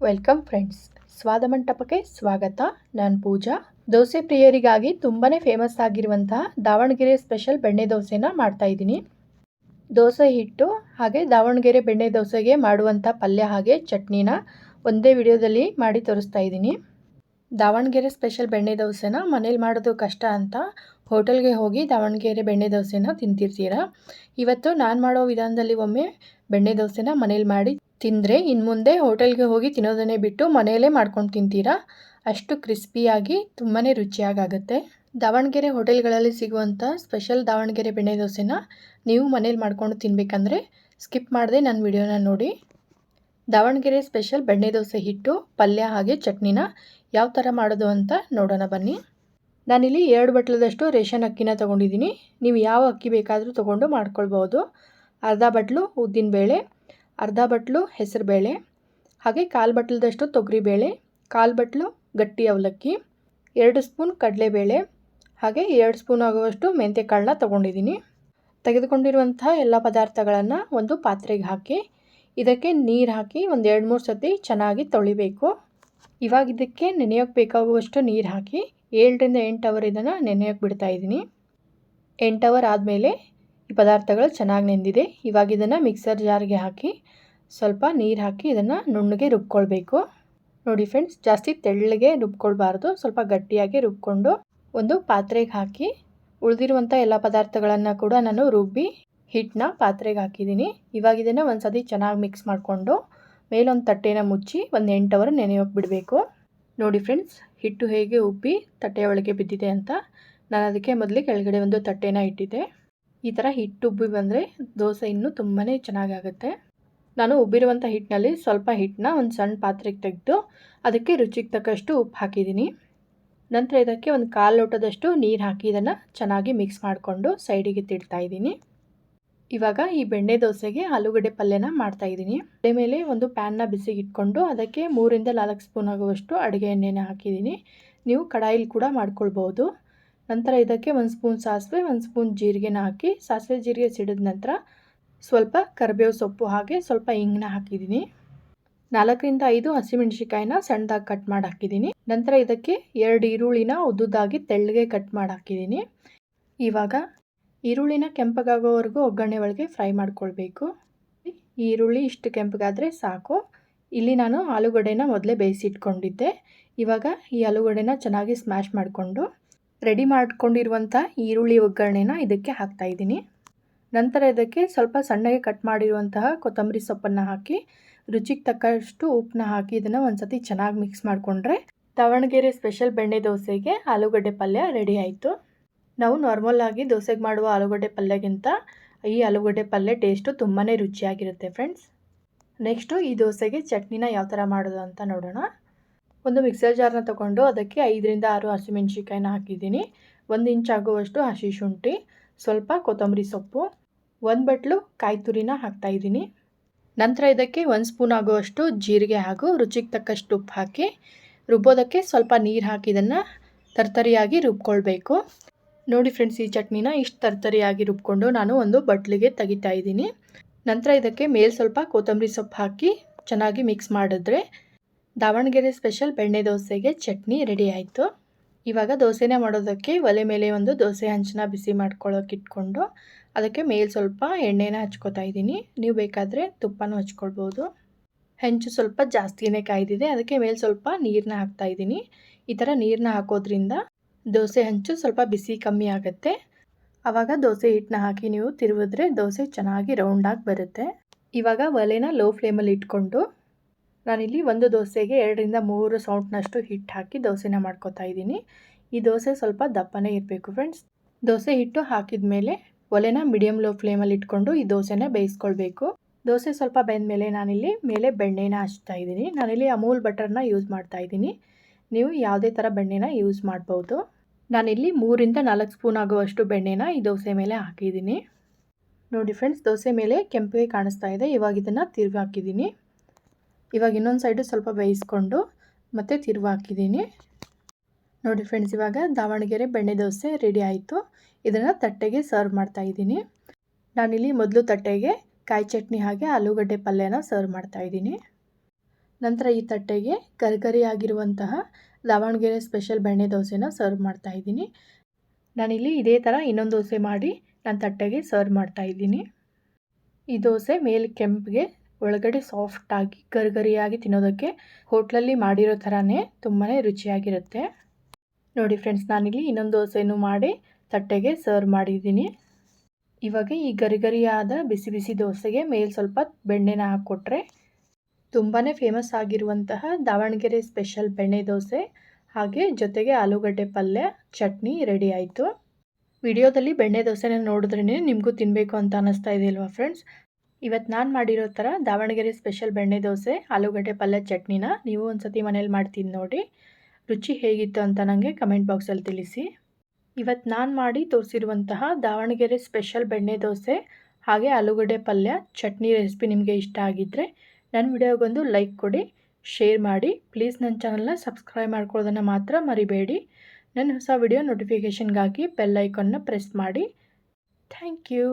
Welcome friends. ಸ್ವಾದ ಮಂಟಪಕ್ಕೆ ಸ್ವಾಗತ. ನಾನು ಪೂಜಾ. ದೋಸೆ ಪ್ರಿಯರಿಗಾಗಿ ತುಂಬಾ ಫೇಮಸ್ ಆಗಿರುವಂತಹ ದಾವಣಗೆರೆ ಸ್ಪೆಷಲ್ ಬೆಣ್ಣೆ ದೋಸೆನ ಮಾಡ್ತಾ ಇದ್ದೀನಿ. ದೋಸೆ ಹಿಟ್ಟು ಹಾಗೆ ದಾವಣಗೆರೆ ಬೆಣ್ಣೆ ದೋಸೆಗೆ ಮಾಡುವಂಥ ಪಲ್ಯ ಹಾಗೆ ಚಟ್ನಿನ ಒಂದೇ ವಿಡಿಯೋದಲ್ಲಿ ಮಾಡಿ ತೋರಿಸ್ತಾ ಇದ್ದೀನಿ. ದಾವಣಗೆರೆ ಸ್ಪೆಷಲ್ ಬೆಣ್ಣೆ ದೋಸೆನ ಮನೇಲಿ ಮಾಡೋದು ಕಷ್ಟ ಅಂತ ಹೋಟೆಲ್ಗೆ ಹೋಗಿ ದಾವಣಗೆರೆ ಬೆಣ್ಣೆ ದೋಸೆನ ತಿಂತಿರ್ತೀರ? ಇವತ್ತು ನಾನು ಮಾಡೋ ವಿಧಾನದಲ್ಲಿ ಒಮ್ಮೆ ಬೆಣ್ಣೆ ದೋಸೆನ ಮನೇಲಿ ಮಾಡಿ ತಿಂದರೆ ಇನ್ನು ಮುಂದೆ ಹೋಟೆಲ್ಗೆ ಹೋಗಿ ತಿನ್ನೋದನ್ನೇ ಬಿಟ್ಟು ಮನೆಯಲ್ಲೇ ಮಾಡ್ಕೊಂಡು ತಿಂತೀರಾ? ಅಷ್ಟು ಕ್ರಿಸ್ಪಿಯಾಗಿ ತುಂಬಾ ರುಚಿಯಾಗುತ್ತೆ ದಾವಣಗೆರೆ ಹೋಟೆಲ್ಗಳಲ್ಲಿ ಸಿಗುವಂಥ ಸ್ಪೆಷಲ್ ದಾವಣಗೆರೆ ಬೆಣ್ಣೆ ದೋಸೆನ ನೀವು ಮನೇಲಿ ಮಾಡ್ಕೊಂಡು ತಿನ್ನಬೇಕಂದ್ರೆ ಸ್ಕಿಪ್ ಮಾಡದೆ ನನ್ನ ವಿಡಿಯೋನ ನೋಡಿ. ದಾವಣಗೆರೆ ಸ್ಪೆಷಲ್ ಬೆಣ್ಣೆ ದೋಸೆ ಹಿಟ್ಟು, ಪಲ್ಯ ಹಾಗೆ ಚಟ್ನಿನ ಯಾವ ಥರ ಮಾಡೋದು ಅಂತ ನೋಡೋಣ ಬನ್ನಿ. ನಾನಿಲ್ಲಿ ಎರಡು ಬಟ್ಲದಷ್ಟು ರೇಷನ್ ಅಕ್ಕಿನ ತೊಗೊಂಡಿದ್ದೀನಿ. ನೀವು ಯಾವ ಅಕ್ಕಿ ಬೇಕಾದರೂ ತೊಗೊಂಡು ಮಾಡ್ಕೊಳ್ಬೋದು. ಅರ್ಧ ಬಟ್ಲು ಉದ್ದಿನಬೇಳೆ ಅರ್ಧ ಬಟ್ಲು ಹೆಸರುಬೇಳೆ ಹಾಗೆ ಕಾಲು ಬಟ್ಲದಷ್ಟು ತೊಗರಿಬೇಳೆ ಕಾಲು ಬಟ್ಲು, ಗಟ್ಟಿ ಅವಲಕ್ಕಿ, ಎರಡು ಸ್ಪೂನ್ ಕಡಲೆಬೇಳೆ ಹಾಗೆ ಎರಡು ಸ್ಪೂನ್ ಆಗುವಷ್ಟು ಮೆಂತ್ಯ ಕಾಳನ್ನ ತೊಗೊಂಡಿದ್ದೀನಿ. ತೆಗೆದುಕೊಂಡಿರುವಂಥ ಎಲ್ಲ ಪದಾರ್ಥಗಳನ್ನು ಒಂದು ಪಾತ್ರೆಗೆ ಹಾಕಿ, ಇದಕ್ಕೆ ನೀರು ಹಾಕಿ ಒಂದು ಎರಡು ಮೂರು ಸತಿ ಚೆನ್ನಾಗಿ ತೊಳಿಬೇಕು. ಇವಾಗ ಇದಕ್ಕೆ ನೆನೆಯೋಕ್ಕೆ ಬೇಕಾಗುವಷ್ಟು ನೀರು ಹಾಕಿ ಏಳರಿಂದ ಎಂಟು ಅವರ್ ಇದನ್ನು ನೆನೆಯೋಕ್ಕೆ ಬಿಡ್ತಾ ಇದ್ದೀನಿ. ಎಂಟು ಅವರ್ ಆದಮೇಲೆ ಈ ಪದಾರ್ಥಗಳು ಚೆನ್ನಾಗಿ ನೆಂದಿದೆ. ಇವಾಗ ಇದನ್ನು ಮಿಕ್ಸರ್ ಜಾರ್ಗೆ ಹಾಕಿ ಸ್ವಲ್ಪ ನೀರು ಹಾಕಿ ಇದನ್ನು ನುಣ್ಣಗೆ ರುಬ್ಕೊಳ್ಬೇಕು. ನೋಡಿ ಫ್ರೆಂಡ್ಸ್ ಜಾಸ್ತಿ ತೆಳ್ಳಗೆ ರುಬ್ಕೊಳ್ಬಾರ್ದು, ಸ್ವಲ್ಪ ಗಟ್ಟಿಯಾಗಿ ರುಬ್ಕೊಂಡು ಒಂದು ಪಾತ್ರೆಗೆ ಹಾಕಿ ಉಳಿದಿರುವಂಥ ಎಲ್ಲ ಪದಾರ್ಥಗಳನ್ನು ಕೂಡ ನಾನು ರುಬ್ಬಿ ಹಿಟ್ಟನ್ನ ಪಾತ್ರೆಗೆ ಹಾಕಿದ್ದೀನಿ. ಇವಾಗ ಇದನ್ನು ಒಂದು ಸತಿ ಚೆನ್ನಾಗಿ ಮಿಕ್ಸ್ ಮಾಡಿಕೊಂಡು ಮೇಲೊಂದು ತಟ್ಟೆನ ಮುಚ್ಚಿ ಒಂದು ಎಂಟು ಅವರ್ ನೆನೆಯೋಕೆ ಬಿಡಬೇಕು. ನೋಡಿ ಫ್ರೆಂಡ್ಸ್ ಹಿಟ್ಟು ಹೇಗೆ ಉಬ್ಬಿ ತಟ್ಟೆಯ ಒಳಗೆ ಬಿದ್ದಿದೆ ಅಂತ ನಾನು ಅದಕ್ಕೆ ಮೊದಲು ಕೆಳಗಡೆ ಒಂದು ತಟ್ಟೆನ ಇಟ್ಟಿದ್ದೆ. ಈ ಥರ ಹಿಟ್ಟು ಉಬ್ಬಿ ಬಂದರೆ ದೋಸೆ ಇನ್ನೂ ತುಂಬಾ ಚೆನ್ನಾಗಾಗುತ್ತೆ. ನಾನು ಉಬ್ಬಿರುವಂಥ ಹಿಟ್ಟಿನಲ್ಲಿ ಸ್ವಲ್ಪ ಹಿಟ್ಟನ್ನ ಒಂದು ಸಣ್ಣ ಪಾತ್ರೆಗೆ ತೆಗೆದು ಅದಕ್ಕೆ ರುಚಿಗೆ ತಕ್ಕಷ್ಟು ಉಪ್ಪು ಹಾಕಿದ್ದೀನಿ. ನಂತರ ಇದಕ್ಕೆ ಒಂದು ಕಾಲು ಲೋಟದಷ್ಟು ನೀರು ಹಾಕಿ ಇದನ್ನು ಚೆನ್ನಾಗಿ ಮಿಕ್ಸ್ ಮಾಡಿಕೊಂಡು ಸೈಡಿಗೆ ತಿಡ್ತಾ ಇದ್ದೀನಿ. ಇವಾಗ ಈ ಬೆಣ್ಣೆ ದೋಸೆಗೆ ಆಲೂಗಡ್ಡೆ ಪಲ್ಯನ ಮಾಡ್ತಾ ಇದ್ದೀನಿ. ಅದೇ ಮೇಲೆ ಒಂದು ಪ್ಯಾನ್ನ ಬಿಸಿ ಇಟ್ಕೊಂಡು ಅದಕ್ಕೆ ಮೂರಿಂದ ನಾಲ್ಕು ಸ್ಪೂನ್ ಆಗುವಷ್ಟು ಅಡುಗೆ ಎಣ್ಣೆನ ಹಾಕಿದ್ದೀನಿ. ನೀವು ಕಡಾಯಿಲಿ ಕೂಡ ಮಾಡ್ಕೊಳ್ಬೋದು. ನಂತರ ಇದಕ್ಕೆ ಒಂದು ಸ್ಪೂನ್ ಸಾಸಿವೆ, ಒಂದು ಸ್ಪೂನ್ ಜೀರಿಗೆನ ಹಾಕಿ ಸಾಸಿವೆ ಜೀರಿಗೆ ಸಿಡಿದ ನಂತರ ಸ್ವಲ್ಪ ಕರಿಬೇವು ಸೊಪ್ಪು ಹಾಗೆ ಸ್ವಲ್ಪ ಹಿಂಗನ್ನ ಹಾಕಿದ್ದೀನಿ. ನಾಲ್ಕರಿಂದ ಐದು ಹಸಿಮೆಣ್ಸಿಕಾಯಿನ ಸಣ್ಣದಾಗಿ ಕಟ್ ಮಾಡಿ ಹಾಕಿದ್ದೀನಿ. ನಂತರ ಇದಕ್ಕೆ ಎರಡು ಈರುಳ್ಳಿನ ಉದ್ದುದಾಗಿ ತೆಳ್ಳಗೆ ಕಟ್ ಮಾಡಿ ಹಾಕಿದ್ದೀನಿ. ಇವಾಗ ಈರುಳ್ಳಿನ ಕೆಂಪಗಾಗೋವರೆಗೂ ಒಗ್ಗರಣೆ ಒಳಗೆ ಫ್ರೈ ಮಾಡ್ಕೊಳ್ಬೇಕು. ಈರುಳ್ಳಿ ಇಷ್ಟು ಕೆಂಪಗಾದರೆ ಸಾಕು. ಇಲ್ಲಿ ನಾನು ಆಲೂಗಡ್ಡೆನ ಮೊದಲೇ ಬೇಯಿಸಿಟ್ಕೊಂಡಿದ್ದೆ. ಇವಾಗ ಈ ಆಲೂಗಡ್ಡೆನ ಚೆನ್ನಾಗಿ ಸ್ಮ್ಯಾಶ್ ಮಾಡಿಕೊಂಡು ರೆಡಿ ಮಾಡ್ಕೊಂಡಿರುವಂಥ ಈರುಳ್ಳಿ ಒಗ್ಗರಣೆನ ಇದಕ್ಕೆ ಹಾಕ್ತಾಯಿದ್ದೀನಿ ನಂತರ ಇದಕ್ಕೆ ಸ್ವಲ್ಪ ಸಣ್ಣಗೆ ಕಟ್ ಮಾಡಿರುವಂತಹ ಕೊತ್ತಂಬರಿ ಸೊಪ್ಪನ್ನು ಹಾಕಿ, ರುಚಿಗೆ ತಕ್ಕಷ್ಟು ಉಪ್ಪನ್ನ ಹಾಕಿ ಇದನ್ನು ಒಂದು ಸತಿ ಚೆನ್ನಾಗಿ ಮಿಕ್ಸ್ ಮಾಡಿಕೊಂಡ್ರೆ ದಾವಣಗೆರೆ ಸ್ಪೆಷಲ್ ಬೆಣ್ಣೆ ದೋಸೆಗೆ ಆಲೂಗಡ್ಡೆ ಪಲ್ಯ ರೆಡಿ ಆಯಿತು. ನಾವು ನಾರ್ಮಲ್ ಆಗಿ ದೋಸೆಗೆ ಮಾಡುವ ಆಲೂಗಡ್ಡೆ ಪಲ್ಯಗಿಂತ ಈ ಆಲೂಗಡ್ಡೆ ಪಲ್ಯ ಟೇಸ್ಟು ತುಂಬಾ ರುಚಿಯಾಗಿರುತ್ತೆ ಫ್ರೆಂಡ್ಸ್ ನೆಕ್ಸ್ಟು ಈ ದೋಸೆಗೆ ಚಟ್ನಿನ ಯಾವ ಥರ ಮಾಡೋದು ಅಂತ ನೋಡೋಣ. ಒಂದು ಮಿಕ್ಸರ್ ಜಾರ್ನ ತಗೊಂಡು ಅದಕ್ಕೆ ಐದರಿಂದ ಆರು ಹಸಿಮೆಣ್ಸಿಕಾಯಿನ ಹಾಕಿದ್ದೀನಿ. ಒಂದು ಇಂಚ್ ಆಗುವಷ್ಟು ಹಸಿ ಶುಂಠಿ ಸ್ವಲ್ಪ ಕೊತ್ತಂಬರಿ ಸೊಪ್ಪು, ಒಂದು ಬಟ್ಲು ಕಾಯಿ ತುರಿನ ಹಾಕ್ತಾಯಿದ್ದೀನಿ ನಂತರ ಇದಕ್ಕೆ ಒಂದು ಸ್ಪೂನ್ ಆಗುವಷ್ಟು ಜೀರಿಗೆ ಹಾಗೂ ರುಚಿಗೆ ತಕ್ಕಷ್ಟು ಉಪ್ಪು ಹಾಕಿ, ರುಬ್ಬೋದಕ್ಕೆ ಸ್ವಲ್ಪ ನೀರು ಹಾಕಿ ಇದನ್ನು ತರ್ತರಿಯಾಗಿ ರುಬ್ಕೊಳ್ಬೇಕು. ನೋಡಿ ಫ್ರೆಂಡ್ಸ್, ಈ ಚಟ್ನಿನ ಇಷ್ಟು ತರ್ತರಿಯಾಗಿ ರುಬ್ಕೊಂಡು ನಾನು ಒಂದು ಬಟ್ಲಿಗೆ ತೆಗಿತಾ ಇದ್ದೀನಿ. ನಂತರ ಇದಕ್ಕೆ ಮೇಲೆ ಸ್ವಲ್ಪ ಕೊತ್ತಂಬರಿ ಸೊಪ್ಪು ಹಾಕಿ ಚೆನ್ನಾಗಿ ಮಿಕ್ಸ್ ಮಾಡಿದ್ರೆ ದಾವಣಗೆರೆ ಸ್ಪೆಷಲ್ ಬೆಣ್ಣೆ ದೋಸೆಗೆ ಚಟ್ನಿ ರೆಡಿ ಆಯಿತು. ಇವಾಗ ದೋಸೆನೇ ಮಾಡೋದಕ್ಕೆ ಒಲೆ ಮೇಲೆ ಒಂದು ದೋಸೆ ಹಂಚನ್ನ ಬಿಸಿ ಮಾಡ್ಕೊಳ್ಳೋಕೆ ಇಟ್ಕೊಂಡು ಅದಕ್ಕೆ ಮೇಲೆ ಸ್ವಲ್ಪ ಎಣ್ಣೆನ ಹಚ್ಕೋತಾ ಇದ್ದೀನಿ. ನೀವು ಬೇಕಾದರೆ ತುಪ್ಪನೂ ಹಚ್ಕೊಳ್ಬೋದು. ಹೆಂಚು ಸ್ವಲ್ಪ ಜಾಸ್ತಿನೇ ಕಾಯ್ದಿದೆ. ಅದಕ್ಕೆ ಮೇಲೆ ಸ್ವಲ್ಪ ನೀರನ್ನ ಹಾಕ್ತಾ ಇದ್ದೀನಿ. ಈ ಥರ ನೀರನ್ನ ಹಾಕೋದ್ರಿಂದ ದೋಸೆ ಹಂಚು ಸ್ವಲ್ಪ ಬಿಸಿ ಕಮ್ಮಿ ಆಗುತ್ತೆ. ಆವಾಗ ದೋಸೆ ಹಿಟ್ಟನ್ನ ಹಾಕಿ ನೀವು ತಿರುವಿದ್ರೆ ದೋಸೆ ಚೆನ್ನಾಗಿ ರೌಂಡಾಗಿ ಬರುತ್ತೆ. ಇವಾಗ ಒಲೆನ ಲೋ ಫ್ಲೇಮಲ್ಲಿ ಇಟ್ಕೊಂಡು ನಾನಿಲ್ಲಿ ಒಂದು ದೋಸೆಗೆ ಎರಡರಿಂದ ಮೂರು ಸೌಂಟ್ನಷ್ಟು ಹಿಟ್ಟು ಹಾಕಿ ದೋಸೆನ ಮಾಡ್ಕೋತಾ ಇದ್ದೀನಿ. ಈ ದೋಸೆ ಸ್ವಲ್ಪ ದಪ್ಪನೇ ಇರಬೇಕು ಫ್ರೆಂಡ್ಸ್. ದೋಸೆ ಹಿಟ್ಟು ಹಾಕಿದ ಮೇಲೆ ಒಲೆನ ಮೀಡಿಯಮ್ ಲೋ ಫ್ಲೇಮಲ್ಲಿ ಇಟ್ಕೊಂಡು ಈ ದೋಸೆನ ಬೇಯಿಸ್ಕೊಳ್ಬೇಕು. ದೋಸೆ ಸ್ವಲ್ಪ ಬೆಂದ ಮೇಲೆ ನಾನಿಲ್ಲಿ ಮೇಲೆ ಬೆಣ್ಣೆನ ಹಚ್ತಾ ಇದ್ದೀನಿ. ನಾನಿಲ್ಲಿ ಅಮೂಲ್ ಬಟರ್ನ ಯೂಸ್ ಮಾಡ್ತಾ ಇದ್ದೀನಿ. ನೀವು ಯಾವುದೇ ಥರ ಬೆಣ್ಣೆನ ಯೂಸ್ ಮಾಡ್ಬೋದು. ನಾನಿಲ್ಲಿ ಮೂರಿಂದ ನಾಲ್ಕು ಸ್ಪೂನ್ ಆಗುವಷ್ಟು ಬೆಣ್ಣೆನ ಈ ದೋಸೆ ಮೇಲೆ ಹಾಕಿದ್ದೀನಿ. ನೋಡಿ ಫ್ರೆಂಡ್ಸ್, ದೋಸೆ ಮೇಲೆ ಕೆಂಪಿಗೆ ಕಾಣಿಸ್ತಾ ಇದೆ. ಇವಾಗ ಇದನ್ನು ತಿರುಗಿ ಹಾಕಿದ್ದೀನಿ ಇವಾಗ ಇನ್ನೊಂದು ಸೈಡು ಸ್ವಲ್ಪ ಬೇಯಿಸ್ಕೊಂಡು ಮತ್ತೆ ತಿರುವು ಹಾಕಿದ್ದೀನಿ. ನೋಡಿ ಫ್ರೆಂಡ್ಸ್ ಇವಾಗ ದಾವಣಗೆರೆ ಬೆಣ್ಣೆ ದೋಸೆ ರೆಡಿ ಆಯಿತು. ಇದನ್ನು ತಟ್ಟೆಗೆ ಸರ್ವ್ ಮಾಡ್ತಾ ಇದ್ದೀನಿ. ನಾನಿಲ್ಲಿ ಮೊದಲು ತಟ್ಟೆಗೆ ಕಾಯಿ ಚಟ್ನಿ ಹಾಗೆ ಆಲೂಗಡ್ಡೆ ಪಲ್ಯನ ಸರ್ವ್ ಮಾಡ್ತಾ ಇದ್ದೀನಿ. ನಂತರ ಈ ತಟ್ಟೆಗೆ ಗರಿಗರಿಯಾಗಿರುವಂತಹ ದಾವಣಗೆರೆ ಸ್ಪೆಷಲ್ ಬೆಣ್ಣೆ ದೋಸೆನ ಸರ್ವ್ ಮಾಡ್ತಾ ಇದ್ದೀನಿ. ನಾನಿಲ್ಲಿ ಇದೇ ಥರ ಇನ್ನೊಂದು ದೋಸೆ ಮಾಡಿ ನಾನು ತಟ್ಟೆಗೆ ಸರ್ವ್ ಮಾಡ್ತಾ ಇದ್ದೀನಿ. ಈ ದೋಸೆ ಮೇಲೆ ಕೆಂಪಿಗೆ ಒಳಗಡೆ ಸಾಫ್ಟಾಗಿ ಗರಿಗರಿಯಾಗಿ ತಿನ್ನೋದಕ್ಕೆ ಹೋಟ್ಲಲ್ಲಿ ಮಾಡಿರೋ ಥರನೇ ತುಂಬಾ ರುಚಿಯಾಗಿರುತ್ತೆ. ನೋಡಿ ಫ್ರೆಂಡ್ಸ್ ನಾನಿಲ್ಲಿ ಇನ್ನೊಂದು ದೋಸೆನೂ ಮಾಡಿ ತಟ್ಟೆಗೆ ಸರ್ವ್ ಮಾಡಿದ್ದೀನಿ. ಇವಾಗ ಈ ಗರಿಗರಿಯಾದ ಬಿಸಿ ಬಿಸಿ ದೋಸೆಗೆ ಮೇಲೆ ಸ್ವಲ್ಪ ಬೆಣ್ಣೆನ ಹಾಕ್ಕೊಟ್ರೆ ತುಂಬಾ ಫೇಮಸ್ ಆಗಿರುವಂತಹ ದಾವಣಗೆರೆ ಸ್ಪೆಷಲ್ ಬೆಣ್ಣೆ ದೋಸೆ, ಹಾಗೆ ಜೊತೆಗೆ ಆಲೂಗಡ್ಡೆ ಪಲ್ಯ, ಚಟ್ನಿ ರೆಡಿ ಆಯಿತು. ವಿಡಿಯೋದಲ್ಲಿ ಬೆಣ್ಣೆ ದೋಸೆನ ನೋಡಿದ್ರೇ ನಿಮಗೂ ತಿನ್ನಬೇಕು ಅಂತ ಅನ್ನಿಸ್ತಾ ಇದೆಯಲ್ವಾ ಫ್ರೆಂಡ್ಸ್ ಇವತ್ತು ನಾನು ಮಾಡಿರೋ ಥರ ದಾವಣಗೆರೆ ಸ್ಪೆಷಲ್ ಬೆಣ್ಣೆ ದೋಸೆ, ಆಲೂಗಡ್ಡೆ ಪಲ್ಯ ಚಟ್ನಿನ ನೀವು ಒಂದು ಸತಿ ಮನೇಲಿ ಮಾಡ್ತೀನಿ ನೋಡಿ. ರುಚಿ ಹೇಗಿತ್ತು ಅಂತ ನನಗೆ ಕಮೆಂಟ್ ಬಾಕ್ಸಲ್ಲಿ ತಿಳಿಸಿ. ಇವತ್ತು ನಾನು ಮಾಡಿ ತೋರಿಸಿರುವಂತಹ ದಾವಣಗೆರೆ ಸ್ಪೆಷಲ್ ಬೆಣ್ಣೆ ದೋಸೆ ಹಾಗೆ ಆಲೂಗಡ್ಡೆ ಪಲ್ಯ ಚಟ್ನಿ ರೆಸಿಪಿ ನಿಮಗೆ ಇಷ್ಟ ಆಗಿದ್ದರೆ ನನ್ನ ವಿಡಿಯೋಗೊಂದು ಲೈಕ್ ಕೊಡಿ ಶೇರ್ ಮಾಡಿ ಪ್ಲೀಸ್ ನನ್ನ ಚಾನಲ್ನ ಸಬ್ಸ್ಕ್ರೈಬ್ ಮಾಡ್ಕೊಳ್ಳೋದನ್ನು ಮಾತ್ರ ಮರಿಬೇಡಿ. ನನ್ನ ಹೊಸ ವಿಡಿಯೋ ನೋಟಿಫಿಕೇಷನ್ಗಾಗಿ ಬೆಲ್ ಐಕನ್ನ ಪ್ರೆಸ್ ಮಾಡಿ. Thank you